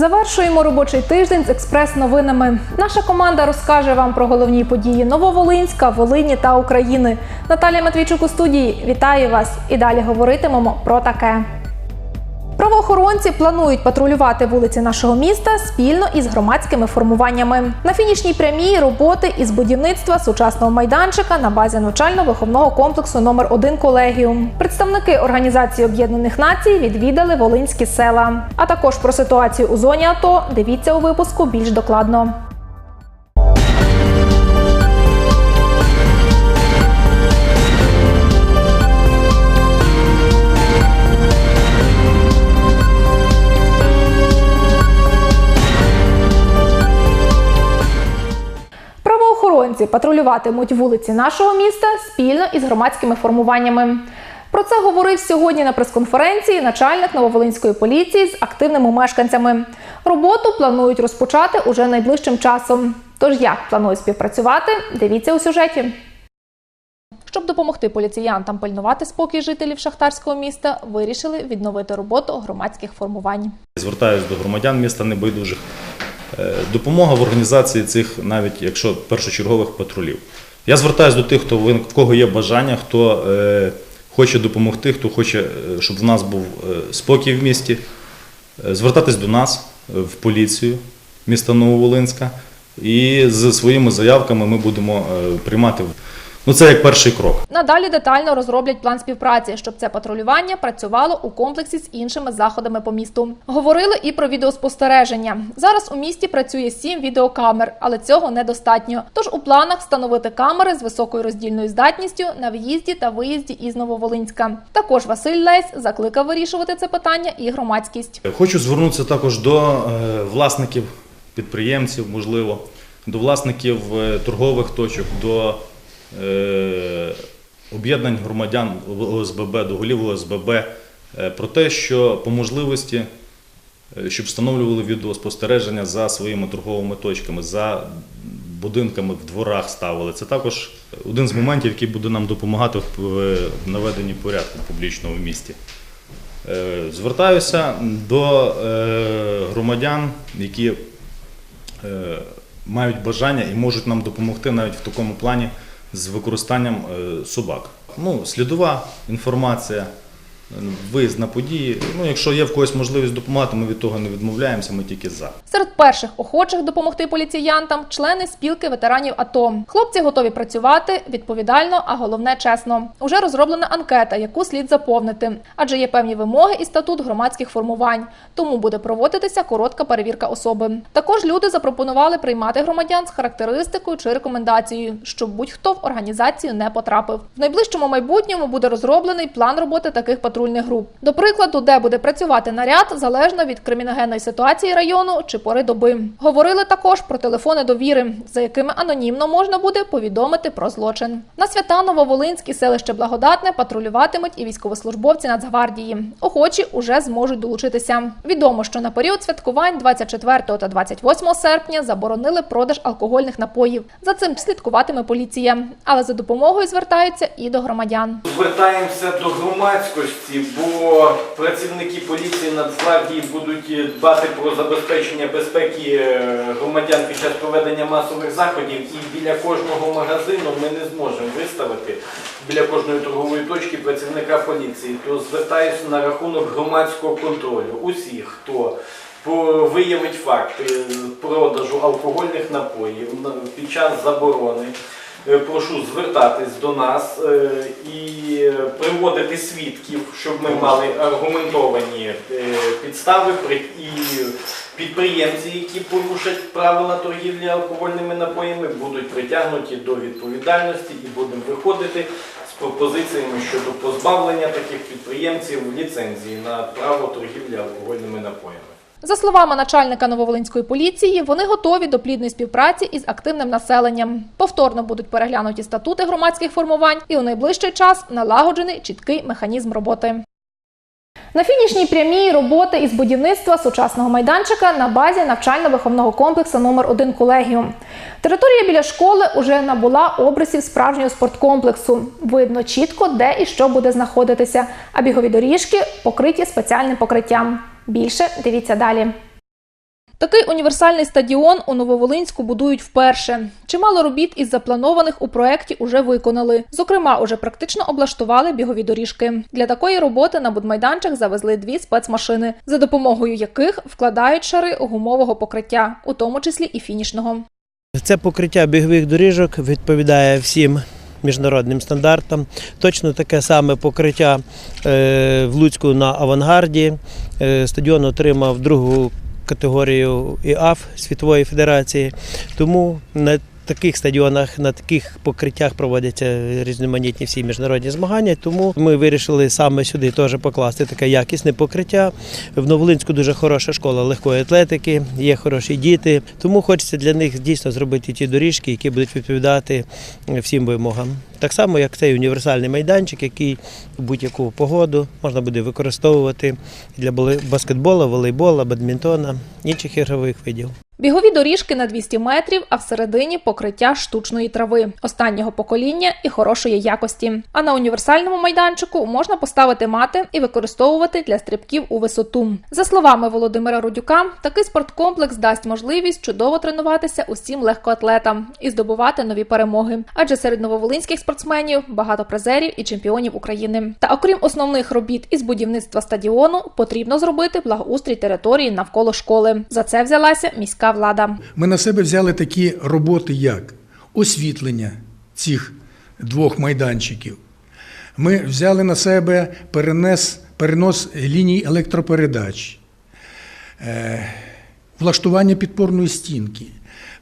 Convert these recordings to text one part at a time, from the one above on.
Завершуємо робочий тиждень з експрес-новинами. Наша команда розкаже вам про головні події Нововолинська, Волині та України. Наталія Матвійчук у студії. Вітаю вас! І далі говоритимемо про таке. Правоохоронці планують патрулювати вулиці нашого міста спільно із громадськими формуваннями. На фінішній прямій роботи із будівництва сучасного майданчика на базі навчально-виховного комплексу номер 1 колегіум. Представники Організації Об'єднаних Націй відвідали волинські села. А також про ситуацію у зоні АТО дивіться у випуску більш докладно. Патрулюватимуть вулиці нашого міста спільно із громадськими формуваннями. Про це говорив сьогодні на прес-конференції начальник Нововолинської поліції з активними мешканцями. Роботу планують розпочати уже найближчим часом. Тож як планують співпрацювати, дивіться у сюжеті. Щоб допомогти поліціянтам пильнувати спокій жителів шахтарського міста, вирішили відновити роботу громадських формувань. Звертаюсь до громадян міста небайдужих. Е, Допомога в організації цих, навіть якщо першочергових патрулів. Я звертаюся до тих, хто в кого є бажання, хто е, хоче допомогти, хто хоче, е, щоб в нас був спокій в місті. Звертатись до нас в поліцію міста Нововолинська. І з своїми заявками ми будемо приймати. Ну, це як перший крок. Надалі детально розроблять план співпраці, щоб це патрулювання працювало у комплексі з іншими заходами по місту. Говорили і про відеоспостереження. Зараз у місті працює сім відеокамер, але цього недостатньо. Тож у планах встановити камери з високою роздільною здатністю на в'їзді та виїзді із Нововолинська. Також Василь Лесь закликав вирішувати це питання і громадськість. Хочу звернутися також до е, власників підприємців, можливо, до власників е, торгових точок, до об'єднань громадян ОСББ, до голів ОСББ е, про те, що по можливості, е, щоб встановлювали відеоспостереження за своїми торговими точками, за будинками в дворах ставили. Це також один з моментів, який буде нам допомагати в е, наведенні порядку публічного в місті. Е, Звертаюся до е, громадян, які е, мають бажання і можуть нам допомогти навіть в такому плані з використанням е, собак. Ну, слідова інформація, виїзд на події. Ну, якщо є в когось можливість допомагати, ми від того не відмовляємося, ми тільки за. Серед перших охочих допомогти поліціянтам члени спілки ветеранів АТО. Хлопці готові працювати відповідально, а головне чесно. Уже розроблена анкета, яку слід заповнити, адже є певні вимоги і статут громадських формувань. Тому буде проводитися коротка перевірка особи. Також люди запропонували приймати громадян з характеристикою чи рекомендацією, щоб будь-хто в організацію не потрапив. В найближчому майбутньому буде розроблений план роботи таких патрульних груп. До прикладу, де буде працювати наряд, залежно від криміногенної ситуації району чи пори доби. Говорили також про телефони довіри, за якими анонімно можна буде повідомити про злочин. На свята Нововолинськ і селище Благодатне патрулюватимуть і військовослужбовці Нацгвардії. Охочі уже зможуть долучитися. Відомо, що на період святкувань 24 та 28 серпня заборонили продаж алкогольних напоїв. За цим слідкуватиме поліція, але за допомогою звертаються і до громадян. Звертаємося до громадськості, бо працівники поліції Нацгвардії будуть дбати про забезпечення безпеки е, громадян під час проведення масових заходів. І біля кожного магазину ми не зможемо виставити біля кожної торгової точки працівника поліції. То звертаюся на рахунок громадського контролю. Усіх, хто виявить факти продажу алкогольних напоїв на- під час заборони. Е, Прошу звертатись до нас е, і приводити свідків, щоб ми мали аргументовані е, підстави і підприємці, які порушать правила торгівлі алкогольними напоями, будуть притягнуті до відповідальності і будемо виходити з пропозиціями щодо позбавлення таких підприємців ліцензії на право торгівлі алкогольними напоями. За словами начальника Нововолинської поліції, вони готові до плідної співпраці із активним населенням. Повторно будуть переглянуті статути громадських формувань і у найближчий час налагоджений чіткий механізм роботи. На фінішній прямій роботи із будівництва сучасного майданчика на базі навчально-виховного комплексу номер 1 колегіум. Територія біля школи уже набула обрисів справжнього спорткомплексу. Видно чітко, де і що буде знаходитися, а бігові доріжки покриті спеціальним покриттям. Більше дивіться далі. Такий універсальний стадіон у Нововолинську будують вперше. Чимало робіт із запланованих у проєкті уже виконали. Зокрема, уже практично облаштували бігові доріжки. Для такої роботи на будмайданчик завезли дві спецмашини, за допомогою яких вкладають шари гумового покриття, у тому числі і фінішного. Це покриття бігових доріжок відповідає всім міжнародним стандартам. Точно таке саме покриття е, в Луцьку на авангарді. Е, Стадіон отримав другу категорію ІАФ Світової Федерації. Тому на таких стадіонах, на таких покриттях проводяться різноманітні всі міжнародні змагання. Тому ми вирішили саме сюди теж покласти таке якісне покриття. В Новолинську дуже хороша школа легкої атлетики, є хороші діти. Тому хочеться для них дійсно зробити ті доріжки, які будуть відповідати всім вимогам. Так само, як цей універсальний майданчик, який в будь-яку погоду можна буде використовувати для баскетболу, волейбола, бадмінтона, інших ігрових видів. Бігові доріжки на 200 метрів, а всередині покриття штучної трави останнього покоління і хорошої якості. А на універсальному майданчику можна поставити мати і використовувати для стрибків у висоту. За словами Володимира Рудюка, такий спорткомплекс дасть можливість чудово тренуватися усім легкоатлетам і здобувати нові перемоги. Адже серед нововолинських спортсменів багато призерів і чемпіонів України. Та окрім основних робіт із будівництва стадіону, потрібно зробити благоустрій території навколо школи. За це взялася міська влада. Ми на себе взяли такі роботи, як освітлення цих двох майданчиків. Ми взяли на себе перенес, перенос ліній електропередач, е, влаштування підпорної стінки,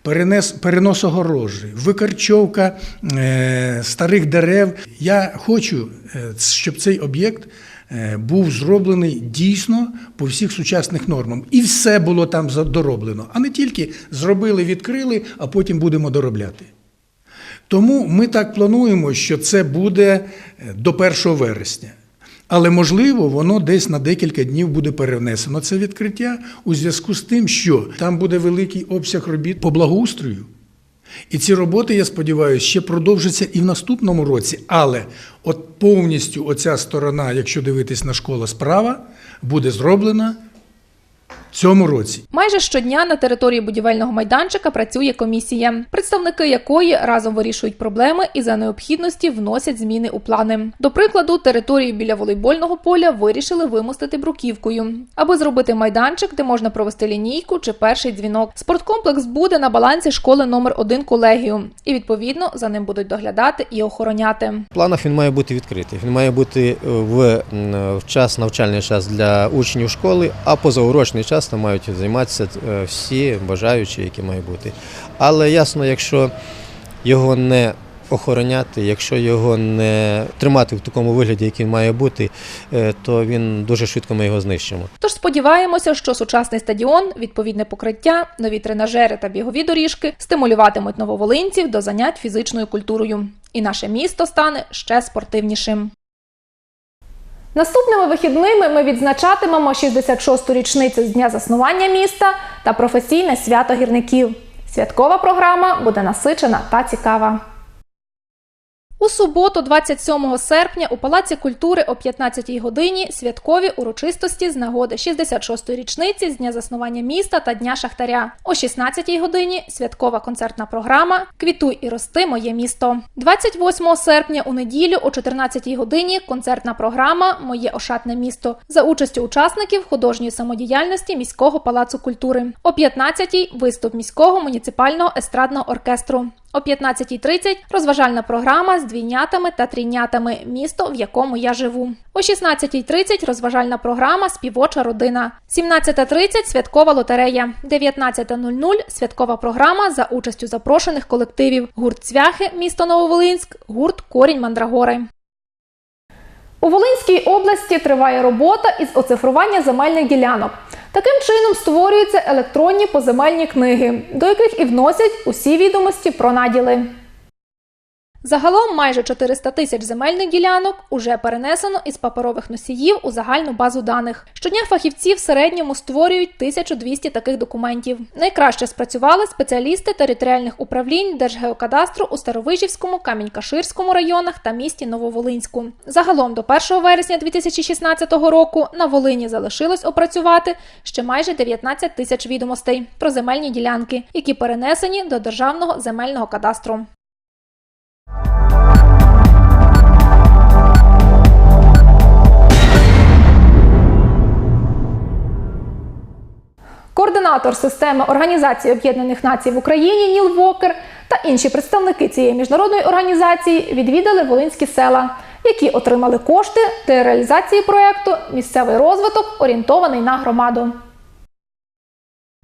перенес, перенос огорожі, викарчовка е, старих дерев. Я хочу, е, щоб цей об'єкт е, був зроблений дійсно по всіх сучасних нормам. І все було там дороблено, а не тільки зробили, відкрили, а потім будемо доробляти. Тому ми так плануємо, що це буде е, до 1 вересня. Але можливо, воно десь на декілька днів буде перенесено це відкриття у зв'язку з тим, що там буде великий обсяг робіт по благоустрою. І ці роботи, я сподіваюся, ще продовжаться і в наступному році. Але от повністю оця сторона, якщо дивитись на школу справа, буде зроблена цьому році. Майже щодня на території будівельного майданчика працює комісія, представники якої разом вирішують проблеми і за необхідності вносять зміни у плани. До прикладу, територію біля волейбольного поля вирішили вимостити бруківкою, аби зробити майданчик, де можна провести лінійку чи перший дзвінок. Спорткомплекс буде на балансі школи номер 1 колегіум, і відповідно за ним будуть доглядати і охороняти. В планах він має бути відкритий. Він має бути в, в час навчальний час для учнів школи, а позаурочний час там мають займатися е, всі бажаючі, які мають бути. Але ясно, якщо його не охороняти, якщо його не тримати в такому вигляді, який має бути, е, то він дуже швидко ми його знищимо. Тож сподіваємося, що сучасний стадіон, відповідне покриття, нові тренажери та бігові доріжки стимулюватимуть нововолинців до занять фізичною культурою, і наше місто стане ще спортивнішим. Наступними вихідними ми відзначатимемо 66-ту річницю з дня заснування міста та професійне свято гірників. Святкова програма буде насичена та цікава. У суботу, 27 серпня, у Палаці культури о 15-й годині святкові урочистості з нагоди 66-ї річниці з дня заснування міста та Дня Шахтаря. О 16-й годині святкова концертна програма Квітуй і рости моє місто. 28 серпня у неділю о 14-й годині концертна програма Моє ошатне місто за участю учасників художньої самодіяльності міського палацу культури. О 15-й виступ міського муніципального естрадного оркестру. О 15.30 розважальна програма з двійнятами та трійнятами Місто, в якому я живу. О 16.30 розважальна програма Співоча родина. 17.30 святкова лотерея. 19.00 святкова програма за участю запрошених колективів гурт Цвяхи, місто Нововолинськ, гурт Корінь Мандрагори. У Волинській області триває робота із оцифрування земельних ділянок. Таким чином створюються електронні поземельні книги, до яких і вносять усі відомості про наділи. Загалом майже 400 тисяч земельних ділянок уже перенесено із паперових носіїв у загальну базу даних. Щодня фахівці в середньому створюють 1200 таких документів. Найкраще спрацювали спеціалісти територіальних управлінь Держгеокадастру у Старовижівському, Камінь-Каширському районах та місті Нововолинську. Загалом до 1 вересня 2016 року на Волині залишилось опрацювати ще майже 19 тисяч відомостей про земельні ділянки, які перенесені до Державного земельного кадастру. Координатор системи Організації Об'єднаних Націй в Україні Ніл Вокер та інші представники цієї міжнародної організації відвідали волинські села, які отримали кошти для реалізації проєкту Місцевий розвиток орієнтований на громаду.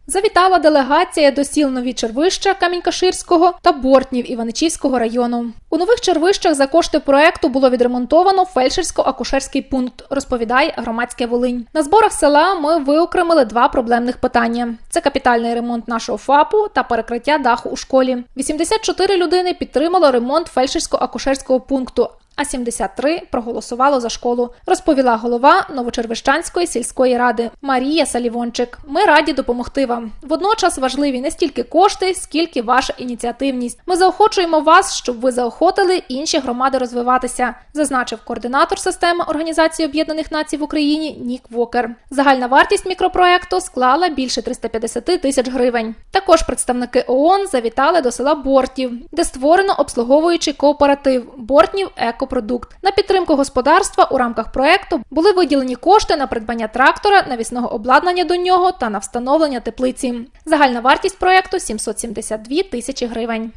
Завітала делегація до сіл Нові Червища Камінь-Каширського та Бортнів Іваничівського району. У нових червищах за кошти проекту було відремонтовано фельдшерсько-акушерський пункт, розповідає громадське Волинь. На зборах села ми виокремили два проблемних питання: це капітальний ремонт нашого ФАПу та перекриття даху у школі. 84 людини підтримало ремонт фельдшерсько-акушерського пункту. А 73 проголосувало за школу, розповіла голова Новочервищанської сільської ради Марія Салівончик. Ми раді допомогти вам. Водночас важливі не стільки кошти, скільки ваша ініціативність. Ми заохочуємо вас, щоб ви заохотили інші громади розвиватися, зазначив координатор системи Організації Об'єднаних Націй в Україні Нік Вокер. Загальна вартість мікропроекту склала більше 350 тисяч гривень. Також представники ООН завітали до села Бортів, де створено обслуговуючий кооператив Бортнів Екопродукт. На підтримку господарства у рамках проекту були виділені кошти на придбання трактора, навісного обладнання до нього та на встановлення теплиці. Загальна вартість проекту 772 тисячі гривень.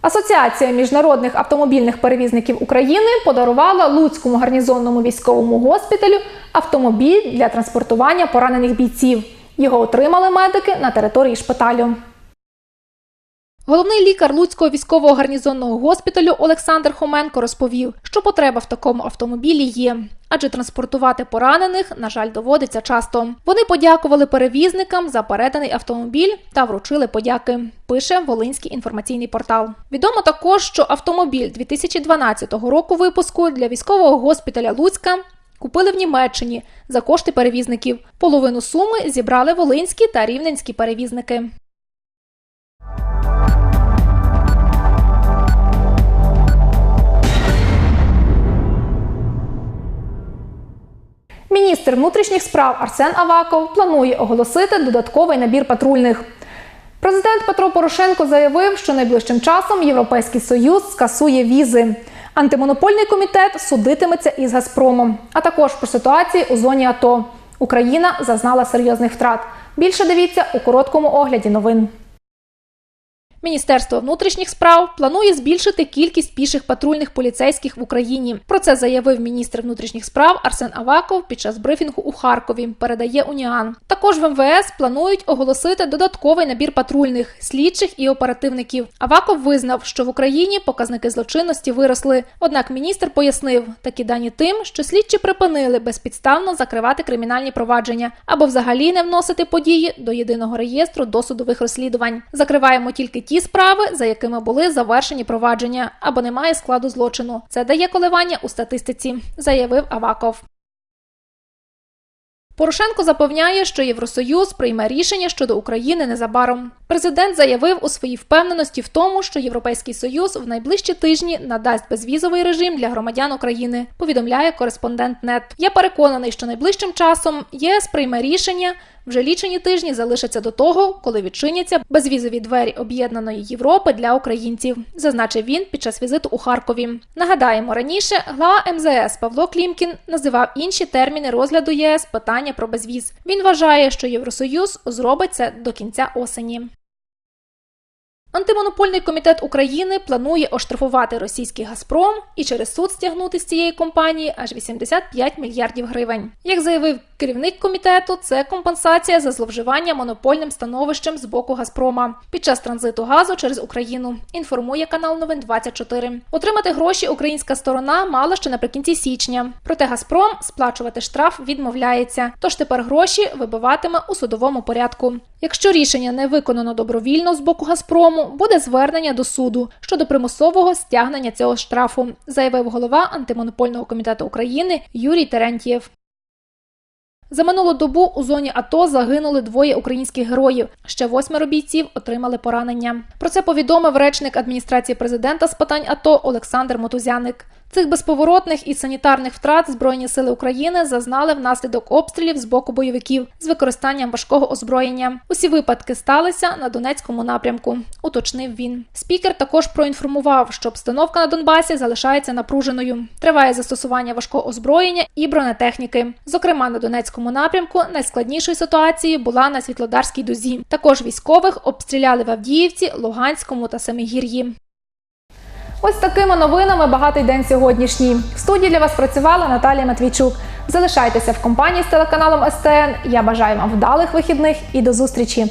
Асоціація міжнародних автомобільних перевізників України подарувала Луцькому гарнізонному військовому госпіталю автомобіль для транспортування поранених бійців. Його отримали медики на території шпиталю. Головний лікар Луцького військового гарнізонного госпіталю Олександр Хоменко розповів, що потреба в такому автомобілі є, адже транспортувати поранених, на жаль, доводиться часто. Вони подякували перевізникам за переданий автомобіль та вручили подяки. Пише Волинський інформаційний портал. Відомо також, що автомобіль 2012 року випуску для військового госпіталя Луцька. Купили в Німеччині за кошти перевізників. Половину суми зібрали волинські та рівненські перевізники. Міністр внутрішніх справ Арсен Аваков планує оголосити додатковий набір патрульних. Президент Петро Порошенко заявив, що найближчим часом Європейський Союз скасує візи. Антимонопольний комітет судитиметься із Газпромом, а також про ситуацію у зоні АТО. Україна зазнала серйозних втрат. Більше дивіться у короткому огляді новин. Міністерство внутрішніх справ планує збільшити кількість піших патрульних поліцейських в Україні. Про це заявив міністр внутрішніх справ Арсен Аваков під час брифінгу у Харкові. Передає Уніан. Також в МВС планують оголосити додатковий набір патрульних, слідчих і оперативників. Аваков визнав, що в Україні показники злочинності виросли. Однак міністр пояснив, такі дані тим, що слідчі припинили безпідставно закривати кримінальні провадження або взагалі не вносити події до єдиного реєстру досудових розслідувань. Закриваємо тільки ті справи, за якими були завершені провадження, або немає складу злочину. Це дає коливання у статистиці, заявив Аваков. Порошенко запевняє, що Євросоюз прийме рішення щодо України незабаром. Президент заявив у своїй впевненості в тому, що Європейський Союз в найближчі тижні надасть безвізовий режим для громадян України. Повідомляє кореспондент НЕТ. Я переконаний, що найближчим часом ЄС прийме рішення. Вже лічені тижні залишаться до того, коли відчиняться безвізові двері об'єднаної Європи для українців, зазначив він під час візиту у Харкові. Нагадаємо, раніше глава МЗС Павло Клімкін називав інші терміни розгляду ЄС питання про безвіз. Він вважає, що Євросоюз зробить це до кінця осені. Антимонопольний комітет України планує оштрафувати російський Газпром і через суд стягнути з цієї компанії аж 85 мільярдів гривень. Як заявив Керівник комітету це компенсація за зловживання монопольним становищем з боку Газпрома під час транзиту газу через Україну. Інформує канал Новин 24. Отримати гроші українська сторона мала ще наприкінці січня. Проте Газпром сплачувати штраф відмовляється. Тож тепер гроші вибиватиме у судовому порядку. Якщо рішення не виконано добровільно з боку Газпрому, буде звернення до суду щодо примусового стягнення цього штрафу, заявив голова антимонопольного комітету України Юрій Терентьєв. За минулу добу у зоні АТО загинули двоє українських героїв. Ще восьмеро бійців отримали поранення. Про це повідомив речник адміністрації президента з питань АТО Олександр Мотузяник. Цих безповоротних і санітарних втрат Збройні сили України зазнали внаслідок обстрілів з боку бойовиків з використанням важкого озброєння. Усі випадки сталися на Донецькому напрямку, уточнив він. Спікер також проінформував, що обстановка на Донбасі залишається напруженою. Триває застосування важкого озброєння і бронетехніки. Зокрема, на Донецькому напрямку найскладнішою ситуацією була на Світлодарській дузі. Також військових обстріляли в Авдіївці, Луганському та Семигір'ї. Ось такими новинами багатий день сьогоднішній. В студії для вас працювала Наталія Матвійчук. Залишайтеся в компанії з телеканалом СТН. Я бажаю вам вдалих вихідних і до зустрічі.